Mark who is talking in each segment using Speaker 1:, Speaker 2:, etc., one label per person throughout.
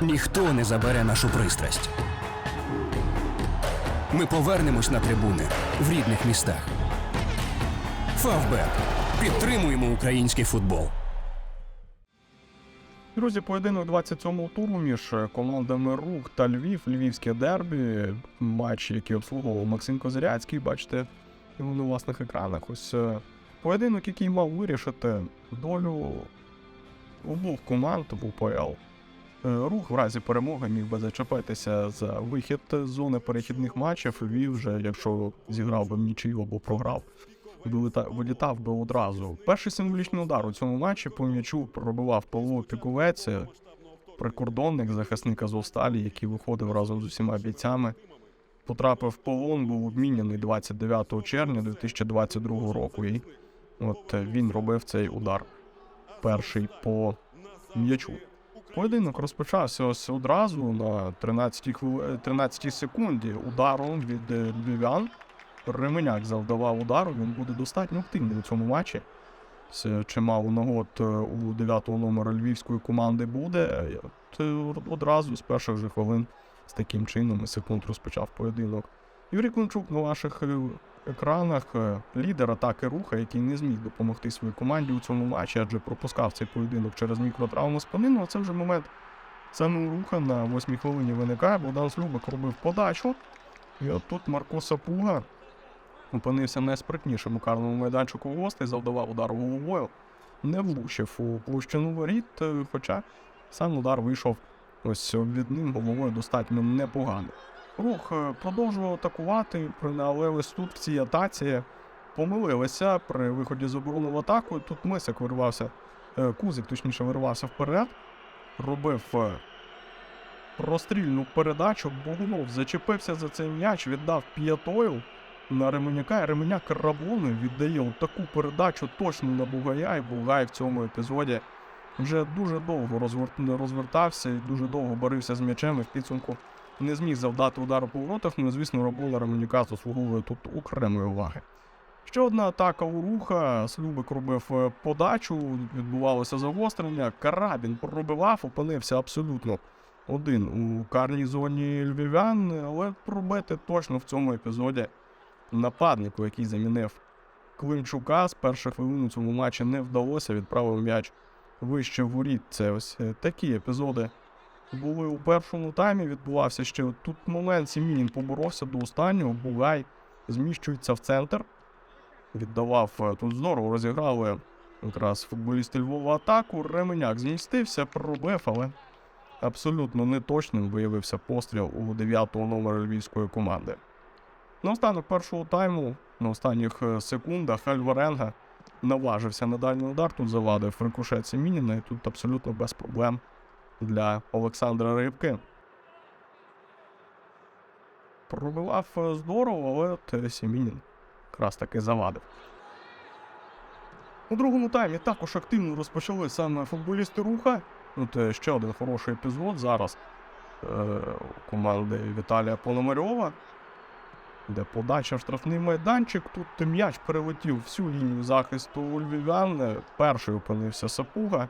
Speaker 1: Ніхто не забере нашу пристрасть. Ми повернемось на трибуни в рідних містах. Фавбет. Підтримуємо український футбол.
Speaker 2: Друзі, поєдинок 27-го туру між командами Рух та Львів, Львівське дербі, матч, який обслуговував Максим Козиряцький, бачите на власних екранах. Ось е, поєдинок, який мав вирішити долю обох команд в УПЛ. Е, Рух в разі перемоги міг би зачепитися за вихід з зони перехідних матчів. Львів вже, якщо зіграв би нічию або програв, виліта- вилітав би одразу. Перший символічний удар у цьому матчі по м'ячу пробивав Павло Піковець, прикордонник захисник Азовсталі, який виходив разом з усіма бійцями. Потрапив в полон, був обміняний 29 червня 2022 року. І от він робив цей удар перший по м'ячу. Поєдинок розпочався ось одразу на 13 хвили... 13 секунді ударом від е, львів'ян. Ременяк завдавав удару, він буде достатньо активний у цьому матчі. Це чимало нагод е, у 9-го номера львівської команди буде. Е, е, одразу з перших же хвилин з таким чином і секунд розпочав поєдинок. Юрій Клинчук на ваших е, екранах е, лідер атаки руха, який не зміг допомогти своїй команді у цьому матчі, адже пропускав цей поєдинок через мікротравму спини. Ну а це вже момент саме руха на восьмій хвилині виникає. Богдан Слюбик робив подачу. І от тут Марко Сапуга опинився найспритнішим у карному майданчику гостей, завдавав удар головою, не влучив у площину воріт, е, хоча сам удар вийшов ось від ним головою достатньо непогано. Рух е, продовжував атакувати, але ось тут в цій атаці помилилися при виході з оборони в атаку. Тут Мисик вирвався, е, Кузик, точніше, вирвався вперед, робив е, прострільну передачу. Богунов зачепився за цей м'яч, віддав п'ятою на Ременяка. і Ременяк Рабону віддає таку передачу точно на Бугая, і Бугай в цьому епізоді вже дуже довго розвертався і дуже довго борився з м'ячем і в підсумку не зміг завдати удару по воротах. Ну, і, звісно, Рабола Ременяка заслуговує тут окремої уваги. Ще одна атака у руха. Слюбик робив е, подачу, відбувалося загострення. Карабін пробивав, опинився абсолютно один у карній зоні львів'ян, але пробити точно в цьому епізоді нападнику, який замінив Климчука з перших хвилин у цьому матчі не вдалося, відправив м'яч вище воріт. Це ось е, такі епізоди були у першому таймі. Відбувався ще тут момент. Сімінін поборовся до останнього. Бугай зміщується в центр. Віддавав е, тут здорово, розіграли якраз футболісти Львова атаку. Ременяк змістився, пробив, але абсолютно неточним виявився постріл у 9-го номера львівської команди. На останок першого тайму, на останніх е, секундах, Альваренга наважився на дальній удар. Тут завадив рикошет Семініна, і тут абсолютно без проблем для Олександра Рибки. Пробивав е, здорово, але е, якраз таки завадив. У другому таймі також активно розпочали саме футболісти руха. От е, ще один хороший епізод зараз е, команди Віталія Пономарьова, де подача в штрафний майданчик. Тут м'яч перелетів всю лінію захисту у львів'ян. Перший опинився Сапуга.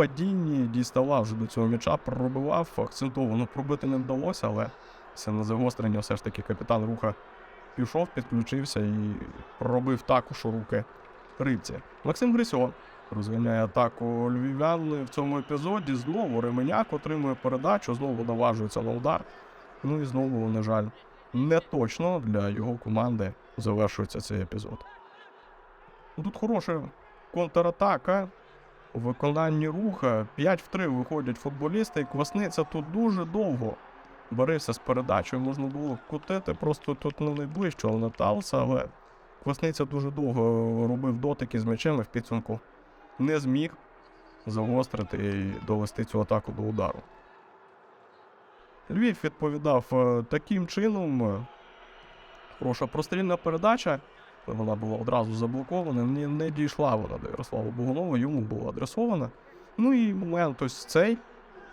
Speaker 2: Падінні діставав вже до цього м'яча, пробивав. Акцентовано пробити не вдалося, але все на загострення все ж таки капітан руха пішов, підключився і пробив також у руки рибці. Максим Грисьо розганяє атаку львів'ян в цьому епізоді. Знову Ременяк отримує передачу, знову наважується на удар. Ну і знову, на жаль, не точно для його команди завершується цей епізод. Тут хороша контратака у виконанні руха. 5 в 3 виходять футболісти, і Квасниця тут дуже довго борився з передачею. Можна було кутити просто тут на найближчого Наталса, але Квасниця дуже довго робив дотики з м'ячем і в підсумку не зміг загострити і довести цю атаку до удару. Львів відповідав е, таким чином. Хороша прострільна передача. Вона була одразу заблокована, не, не дійшла вона до Ярослава Богунова, йому була адресована. Ну і момент ось цей.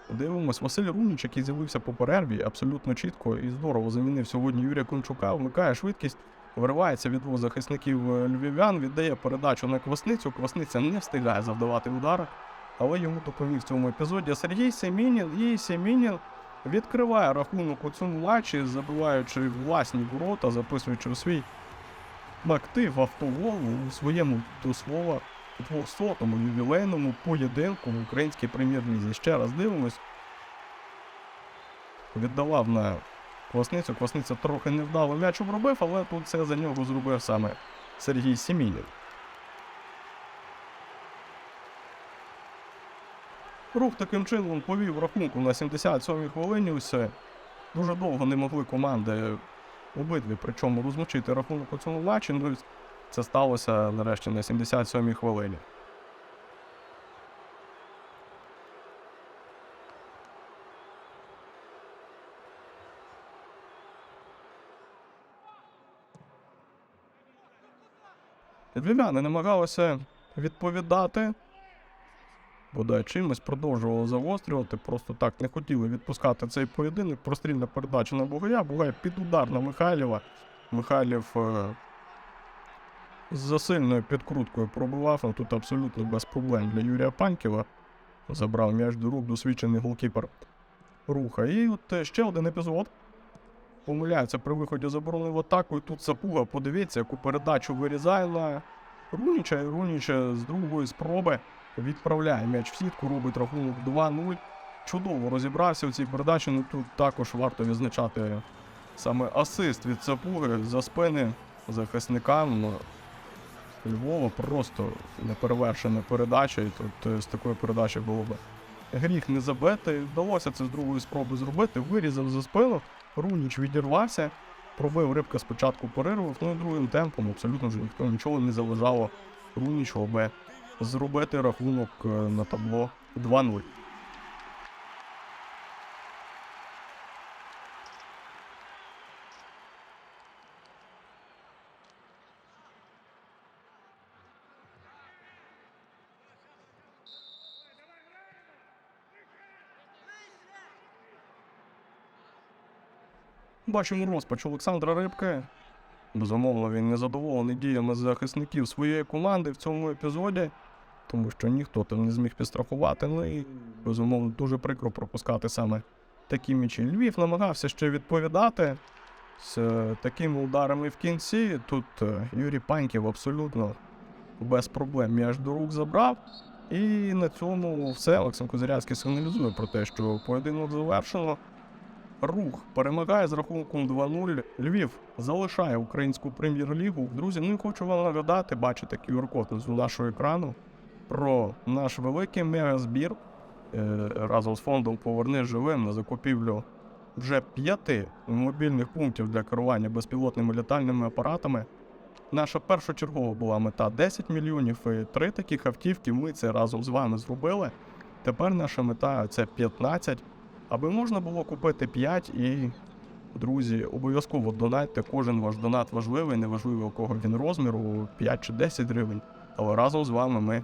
Speaker 2: Дивимось, Василь Руніч, який з'явився по перерві, абсолютно чітко і здорово замінив сьогодні Юрія Кончука, вмикає швидкість, виривається від двох захисників е, львів'ян, віддає передачу на Квасницю. Квасниця не встигає завдавати удар. але йому допоміг в цьому епізоді Сергій Семінін. І Семінін відкриває рахунок у цьому матчі, забиваючи власні ворота, записуючи в свій актив автогол у своєму до слова 200-му ювілейному поєдинку в українській прем'єр-лізі. Ще раз дивимось. Віддавав на Квасницю. Квасниця трохи невдало м'яч обробив, але тут це за нього зробив саме Сергій Сімінін. Рух таким чином повів рахунку на 77-й хвилині. Усе дуже довго не могли команди обидві, причому розмочити рахунок у цьому матчі. Ну, це сталося нарешті на 77-й хвилині. Львів'яни намагалися відповідати. Бодай чимось продовжували загострювати, просто так не хотіли відпускати цей поєдинок. Прострільна передача на Бугая, Бугай під удар на Михайлєва. Михайлів е, з засильною підкруткою пробивав, але тут абсолютно без проблем для Юрія Паньківа. Забрав м'яч до рук досвідчений голкіпер руха. І от е, ще один епізод. Помиляється при виході заборони в атаку. І тут Сапуга, подивіться, яку передачу вирізає на Руніча. І Руніча з другої спроби відправляє м'яч в сітку, робить рахунок 2-0. Чудово розібрався в цій передачі. Ну тут також варто відзначати саме асист від Сапуги за спини захисникам. Ну, Львова просто неперевершена передача, і тут е, з такої передачі було б гріх не забити. Вдалося це з другої спроби зробити, вирізав за спину, Руніч відірвався, пробив рибка спочатку перерву, ну і другим темпом абсолютно вже ніхто нічого не заважало Рунічу, аби зробити рахунок е, на табло 2-0. Бачимо розпач Олександра Рибки. Безумовно, він не задоволений діями захисників своєї команди в цьому епізоді, тому що ніхто там не зміг підстрахувати. Ну і безумовно дуже прикро пропускати саме такі м'ячі. Львів намагався ще відповідати з е, такими ударами в кінці. Тут е, Юрій Паньків абсолютно без проблем м'яч до рук забрав. І на цьому все. Олександр Козирявський сигналізує про те, що поєдинок завершено. Рух перемагає з рахунком 2-0. Львів залишає українську прем'єр-лігу. Друзі, ну і хочу вам нагадати, бачите QR-код з нашого екрану про наш великий мегазбір е, разом з фондом Поверни живим на закупівлю вже п'яти мобільних пунктів для керування безпілотними літальними апаратами. Наша першочергова була мета 10 мільйонів і три таких автівки. Ми це разом з вами зробили. Тепер наша мета це 15 аби можна було купити 5 і, друзі, обов'язково донатьте. Кожен ваш донат важливий, неважливо, у кого він розміру, 5 чи 10 гривень. Але разом з вами ми